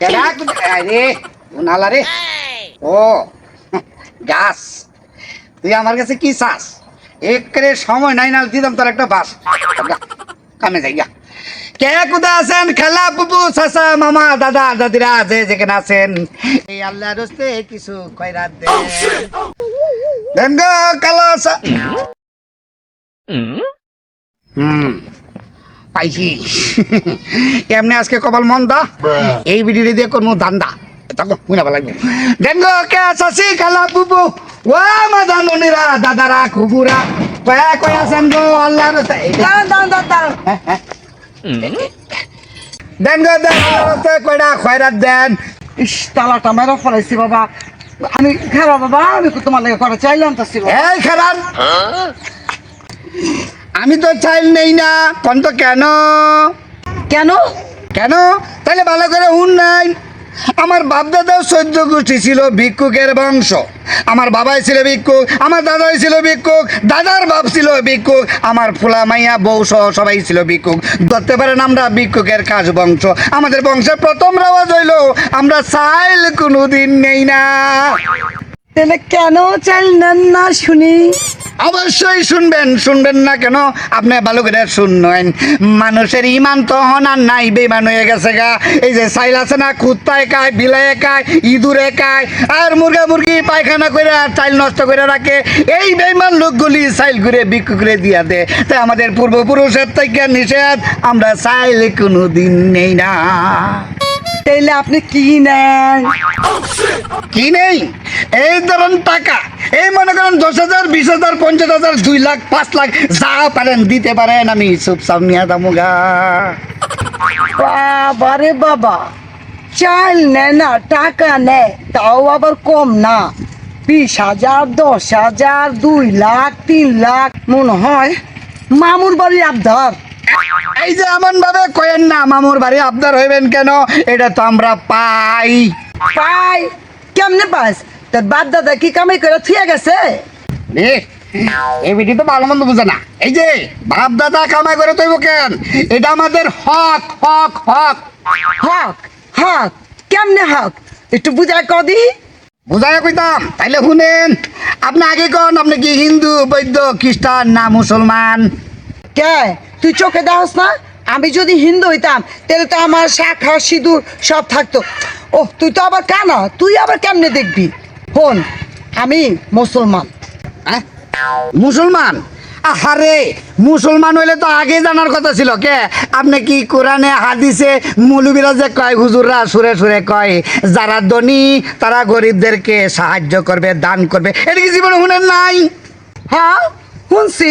কেডা রে নালা রে। ও গাছ। তুই আমার কাছে কি চাস? একরে সময় নাই না দিতাম তোর একটা বাস। কামে যাই গা কে কোথা আছেন? খেলা বুবু চাচা মামা দাদা দাদিরা যে যেখানে আছেন। এই আল্লাহ রস্তে কিছু কয়রা দে। দেন গো কালা হুম। পাইছি। এমনি আজকে কপাল মন্দা? এই ভিডিও দিয়ে করব দান্দা। তখন মুনা লাগবে। ডেঙ্গো কে আছি খালা বুবু। ও মাদান মনিরা দাদারা খুবুরা। কয়া কয়া আছেন গো আল্লাহ দাঁড়ান দাঁড়ান দাঁড়ান দাঁড়ান ডেঙ্গো দেন আল্লাহর কয়টা খয়রাত দেন। ইস তালাটা মেরা ফলাইছি বাবা। আমি খারাপ বাবা। আমি তোমার লাগে করে চাইলাম তো এই খারাপ। আমি তো চাইল নেই না। কোন তো কেন? কেন? কেন? তাহলে ভালো করে হুন নাই। আমার বাপ দাদাও চোদ্দ গোষ্ঠী ছিল ভিক্ষুকের বংশ। আমার বাবাই ছিল ভিক্ষুক আমার দাদাই ছিল ভিক্ষুক দাদার বাপ ছিল ভিক্ষুক আমার ফুলা মাইয়া বউ সহ সবাই ছিল ভিক্ষুক। ধরতে পারেন আমরা ভিক্ষুকের কাজ বংশ। আমাদের বংশের প্রথম রেওয়াজ হইল আমরা চাইল কোনোদিন নেই না। তাহলে কেন চাইলেন না শুনি? অবশ্যই শুনবেন শুনবেন না কেন? আপনি ভালো করে শুনবেন। মানুষের ইমান তো হন আর নাই বেমান হয়ে গেছে গা। এই যে সাইল আছে না কুত্তায় খায়, বিলায় খায়, ইঁদুরে খায়, আর মুরগা মুরগি পায়খানা করে আর চাইল নষ্ট করে রাখে। এই বেমান লোকগুলি সাইল করে বিক্রি করে দিয়া দে তাই আমাদের পূর্বপুরুষের থেকে নিষেধ, আমরা চাইলে কোনো দিন নেই না। তাইলে আপনি কি নেন? কি নেই? এই ধরুন টাকা। এই মনে করেন দশ হাজার বিশ হাজার পঞ্চাশ হাজার দুই লাখ পাঁচ লাখ যা পারেন দিতে পারেন আমি সব নিয়ে দামুগা বাবারে বাবা চাল নেয় না টাকা নেয় তাও আবার কম না। বিশ হাজার দশ হাজার দুই লাখ তিন লাখ মনে হয় মামুর বাড়ির আবদার। এই যে এমন ভাবে কয়েন না মামুর বাড়ি আবদার হইবেন কেন? এটা তো আমরা পাই। পাই? কেমনে পাস? তোর বাপ দাদা কি কামাই করে থুয়ে গেছে? এই বিটি তো ভালো মন্দ বুঝে না। এই যে বাপ দাদা কামাই করে তৈব কেন? এটা আমাদের হক হক হক। হক হক কেমনে হক? একটু বুঝায় কদি বুঝাই কইতাম তাইলে শুনেন আপনি আগে কন আপনি কি হিন্দু বৈদ্য খ্রিস্টান না মুসলমান? কে? তুই চোখে দাওস না? আমি যদি হিন্দু হইতাম, তাহলে তো আমার শাখা সিঁদুর সব থাকতো। ও তুই তো আবার কানা। তুই আবার কেমনে দেখবি? হন আমি মুসলমান? মুসলমান? আহারে, মুসলমান হইলে তো আগে জানার কথা ছিল, কে? আপনি কি কোরআনে, হাদিসে মৌলবীরা যে কয়, হুজুররা সুরে সুরে কয়, যারা ধনী, তারা গরিবদেরকে সাহায্য করবে, দান করবে, এটা কি জীবনে শুনেন নাই? হ্যাঁ শুনছি।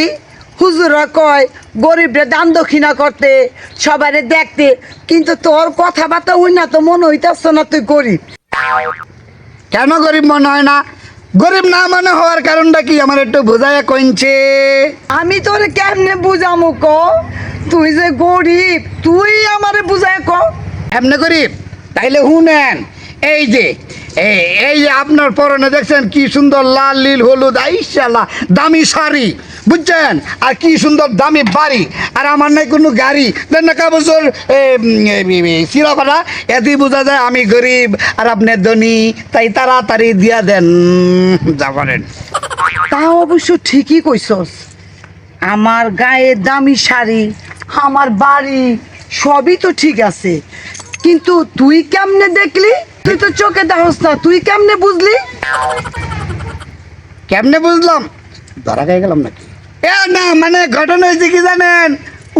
হুজুরা কয় গরিবরে দান দক্ষিণা করতে সবারে দেখতে কিন্তু তোর কথাবার্তা হই না তো মনে হইতাছ না তুই গরিব। কেন গরিব মনে হয় না? গরিব না মনে হওয়ার কারণটা কি? আমার একটু বোঝায় কইছে আমি তোরে কেমনে বুঝামু ক? তুই যে গরিব তুই আমারে বুঝায় ক। এমনি গরিব? তাইলে শুনেন এই যে এই এই যে আপনার পরনে দেখছেন কি সুন্দর লাল নীল হলুদ আইসাল্লাহ দামি শাড়ি। বুঝছেন? আর কি সুন্দর দামি বাড়ি। আর আমার নাই কোনো গাড়ি। দেন না বছর সিরাপাড়া এতেই বোঝা যায় আমি গরিব আর আপনি ধনী তাই তাড়াতাড়ি দিয়া দেন। যা করেন। তা অবশ্য ঠিকই কইছস। আমার গায়ে দামি শাড়ি আমার বাড়ি সবই তো ঠিক আছে। কিন্তু তুই কেমনে দেখলি? তুই তো চোখে দেখস না। তুই কেমনে বুঝলি? কেমনে বুঝলাম? ধরা খেয়ে গেলাম নাকি? এ না মানে ঘটনা হয়েছে কি জানেন?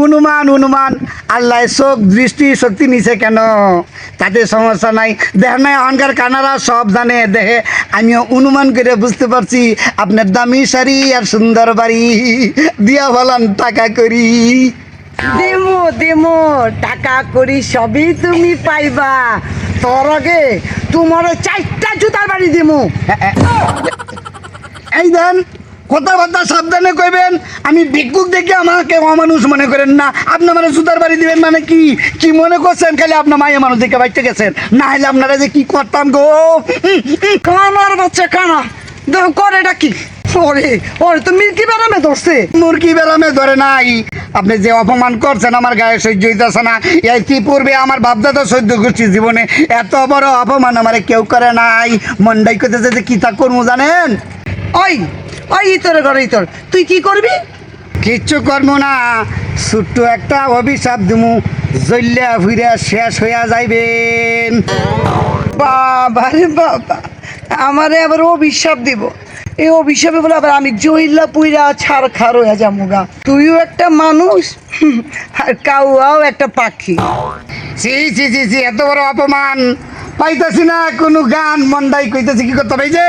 অনুমান অনুমান। আল্লাহ চোখ দৃষ্টি শক্তি নিছে কেন? তাতে সমস্যা নাই। দেখ নাই অহংকার কানারা সব জানে। দেখে আমিও অনুমান করে বুঝতে পারছি আপনার দামি শাড়ি আর সুন্দর বাড়ি। দিয়া বলান টাকা করি। দেমো দেমো টাকা করি সবই তুমি পাইবা। তোর আগে তোমার চারটা জুতার বাড়ি দেমো। এই দেন কথাবার্তা সাবধানে কইবেন। আমি ভিক্ষুক দেখে আমাকে অমানুষ মনে করেন না। আপনি মানে সুতার বাড়ি দিবেন মানে কি? কি মনে করছেন খালি আপনার মায়ের মানুষ দেখে বাইতে গেছেন? না হলে আপনারা যে কি করতাম গো। কানার বাচ্চা, কানা। দেখো করে কি? ওরে ওরে, তো মিল্কি বেড়ামে ধরছে। মুরগি বেলামে ধরে নাই। আপনি যে অপমান করছেন, আমার গায়ে সহ্য হইতেছে না। পূর্বে আমার বাপদাদা সহ্য করছি জীবনে? এত বড় অপমান আমার কেউ করে নাই। মন্ডাই করতেছে যে কি তা করব জানেন? ওই ওই ইতরে ঘরে ইতর। তুই কি করবি? কিচ্ছু করব না। ছোট্ট একটা অভিশাপ দিমু। জল্লা ফুইরা শেষ হইয়া যাইবেন বাবা রে বাবা আমারে আবার অভিশাপ দিব। এই অভিশাপে বলে আবার আমি জইল্লা পুইরা ছাড় খার হয়ে যামুগা তুইও একটা মানুষ আর কাউয়াও একটা পাখি। সি সি সি সি এত বড় অপমান। পাইতেছি না কোনো গান মন্ডাই কইতেছি কি করতে হবে যে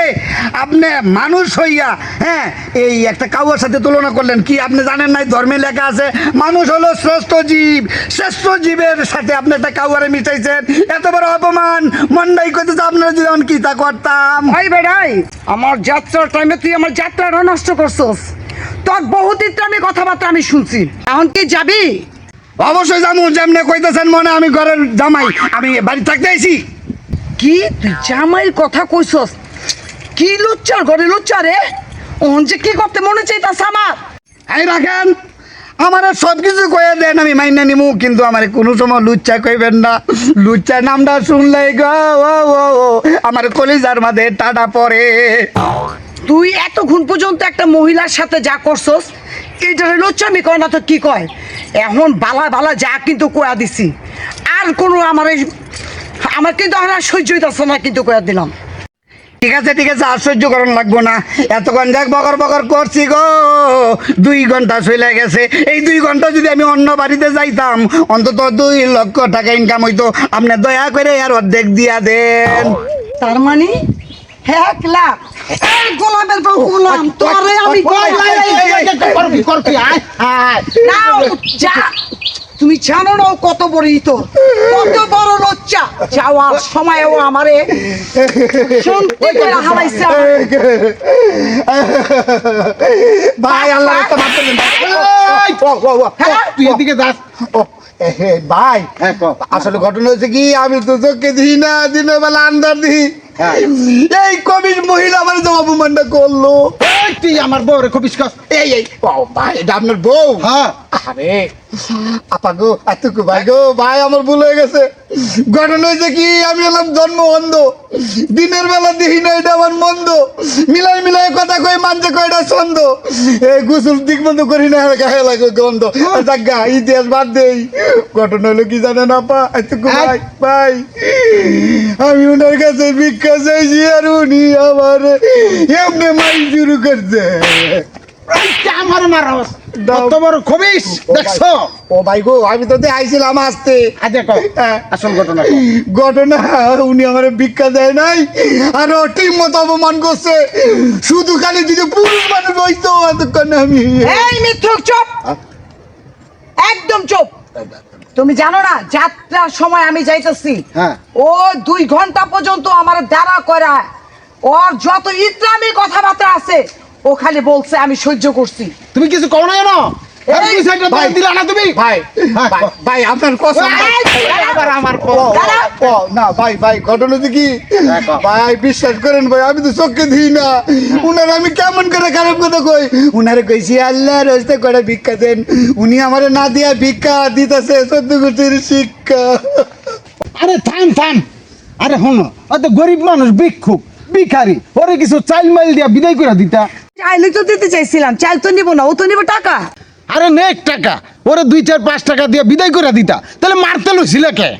আপনি মানুষ হইয়া হ্যাঁ এই একটা কাউয়ার সাথে তুলনা করলেন কি আপনি জানেন নাই? ধর্মে লেখা আছে মানুষ হলো শ্রেষ্ঠ জীব শ্রেষ্ঠ জীবের সাথে আপনি একটা কাউয়ারে মিশাইছেন। এত বড় অপমান মন্ডাই কইতেছে আপনারা যদি কি তা করতাম? ভাই বেড়াই আমার যাত্রার টাইমে তুই আমার যাত্রাটা নষ্ট করছস। তোর বহুত আমি কথাবার্তা আমি শুনছি। এখন কি যাবি? অবশ্যই যাব যেমনি কইতেছেন মনে আমি ঘরের জামাই আমি বাড়ি থাকতে আইছি। কি? তুই জামাইয়ের কথা কইছস। কি লুচ্চার ঘরে লুচ্চা রে ওন যে কি করতে মনে চাইতাছে আমার? এই রাখেন আমার সব কিছু কয়ে দেন আমি মাইনা নিমু কিন্তু আমার কোনো সময় লুচ্চা কইবেন না। লুচ্চা নামটা শুনলে গো ও ও ও আমার কলিজার মাঝে টাটা পড়ে। তুই এতক্ষণ পর্যন্ত একটা মহিলার সাথে যা করছস এইটারে লুচ্চামি কয় না তো কি কয়? এখন বালা বালা যা কিন্তু কয়া দিছি। আর কোনো আমার এই- আমার কিন্তু আর সহ্য হইতাছে না কিন্তু কয়া দিলাম ঠিক আছে ঠিক আছে আশ্চর্য করণ লাগবো না এতক্ষণ যাক বকর বকর করছি গো দুই ঘণ্টা চলে গেছে এই দুই ঘণ্টা যদি আমি অন্য বাড়িতে যাইতাম অন্তত দুই লক্ষ টাকা ইনকাম হইতো আপনি দয়া করে আর অর্ধেক দিয়া দেন তার মানে এক লাখ গোলামের বউ গোলাম তোরে আমি। তুমি জানো না কত বড় ইতো কত বড় লজ্জা। যাওয়ার সময়ও আমারে শুনতে করে হারাইছে ভাই আল্লাহ হ্যাঁ? তুই এদিকে যাস। ভাই হ্যাঁ, আসলে ঘটনা হচ্ছে কি আমি তো দিই না দিনের বেলা আন্দার দিই। হ্যাঁ। এই কবির মহিলা আমার যে অপমানটা করল। তুই আমার খুবিস কস। এই এই ভাই এটা আপনার বউ? হ্যাঁ। আরে আপা গো ভাই গো ভাই আমার ভুল হয়ে গেছে। ঘটনা হয়েছে কি আমি হলাম জন্ম অন্ধ দিনের বেলা দেখি না এটা আমার মন্দ। মিলাই মিলাই কথা কই মানছে কই এটা ছন্দ। এই গুসুল ঠিক মতো করি না গায়ে লাগে গন্ধ। জাগা ইতিহাস বাদ দেই। ঘটনা হলো কি জানেন আপা? এতটুকু ভাই ভাই আমি ওনার কাছে ভিক্ষা চাইছি আর উনি আমার এমনি মাই শুরু করছে। আমার মারস। কত বড় খুবিস দেখছ? ও ভাই গো আমি তো আইছিলাম আসতে। আজ হ্যাঁ। আসল ঘটনা ঘটনা উনি আমার ভিক্ষা দেয় নাই আর ও ঠিক মতো অপমান করছে। শুধু খালি যদি পুরুষ মানুষ হইতো এতক্ষণ আমি এই মিথ্যুক চুপ। একদম চুপ। তুমি জানো না যাত্রার সময় আমি যাইতেছি। হ্যাঁ। ও দুই ঘণ্টা পর্যন্ত আমার দ্বারা করা ওর যত ইসলামী কথাবার্তা আছে ও খালি বলছে আমি সহ্য করছি। তুমি কিছু করো না জানো আর এই, দুই সাইডে ভাই। দিলা না তুমি। ভাই ভাই, কও। ভাই আপনার কসম ভাই। এই, আবার আমার ও, কও। দাঁড়া। ও, না ভাই ভাই ঘটনা হচ্ছে কি? কও। ভাই বিশ্বাস করেন ভাই আমি তো চোখে দিই না। উনার আমি কেমন করে খারাপ কথা কই? উনারে কইছি আল্লাহ রস্তে করে ভিক্ষা দেন? উনি আমারে না দিয়া ভিক্ষা দিতেছে সদ্য গোষ্ঠীর শিক্ষা। আরে থাম থাম। আরে হনো অত গরিব মানুষ ভিক্ষুক ভিখারি। ওরে কিছু চাইল মাইল দিয়া বিদায় করে দিতা। চাইলে তো দিতে চাইছিলাম। চাইল তো নিব না ও তো নিব টাকা। আরে নেক টাকা। ওরে দুই চার পাঁচ টাকা দিয়ে বিদায় করে দিতা। তাহলে মারতে লইছিল কে?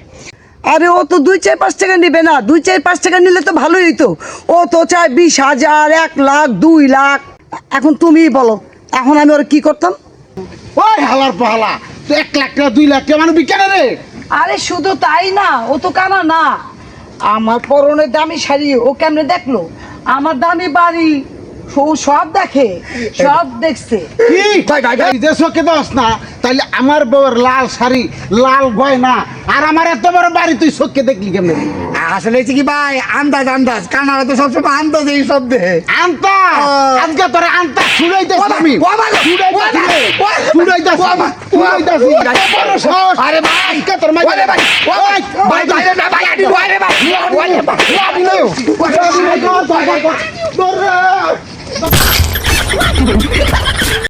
আরে ও তো দুই চার পাঁচ টাকা নিবে না। দুই চার পাঁচ টাকা নিলে তো ভালোই হইতো। ও তো চায় বিশ হাজার এক লাখ দুই লাখ। এখন তুমিই বলো এখন আমি ওর কি করতাম? ওই হালার পাহালা তো এক লাখ টাকা দুই লাখ টাকা মানে বিকেনে রে? আরে শুধু তাই না ও তো কানা না। আমার পরনের দামি শাড়ি ও কেমনে দেখল? আমার দামি বাড়ি ও সব দেখে সব দেখছে কি ভাই, ভাই, ভাই। যে চোখে না তাইলে আমার বউয়ের লাল শাড়ি লাল গয়না আর আমার এত বড় বাড়ি তুই চোখে দেখলি কেমনে আসলে কি ভাই আন্দাজ আন্দাজ কানাড়া তো সবসময় আন্দাজ এই শব্দে আনতা ও। আজকে তোরে আনতা ছুড়াইতেছি আমি ছুড়াইতেছি ছুড়াইতেছি বড় সাহস। আরে ভাই আজকে তোর মাইরে ওরে ভাই ওরে ভাই ভাই ভাই ভাই আমি ওরে ভাই ওরে ভাই দিলেও। 대박.